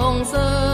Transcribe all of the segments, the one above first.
红色。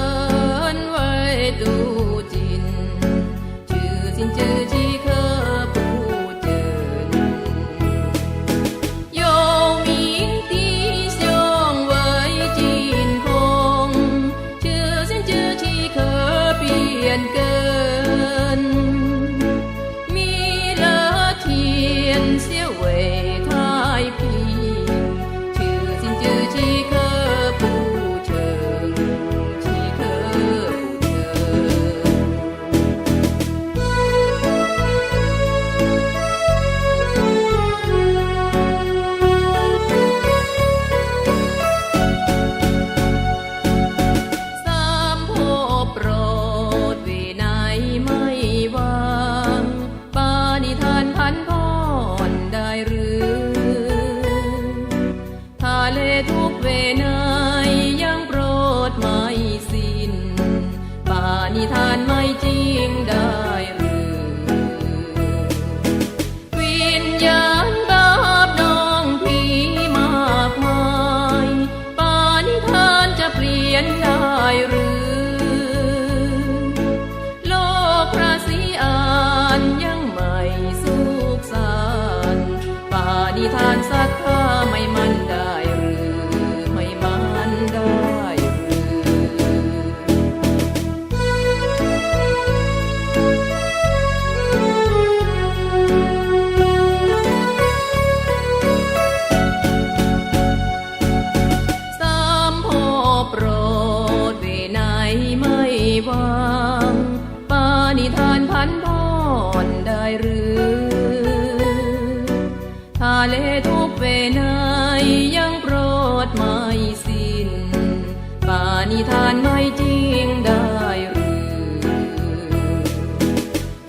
ทานไม่จริงได้หรือวิญญาณบาปน้องผีมากมายปานิทานจะเปลี่ยนได้หรือนิทานสัต นได้หรือทะเลทุกเวไนยังโปรดไม่สิ้นป่านิทานไม่จริงได้หรือ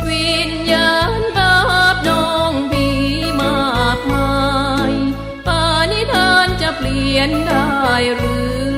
วิญญาณบาปน้องผีมากมายป่านิทานจะเปลี่ยนได้หรือ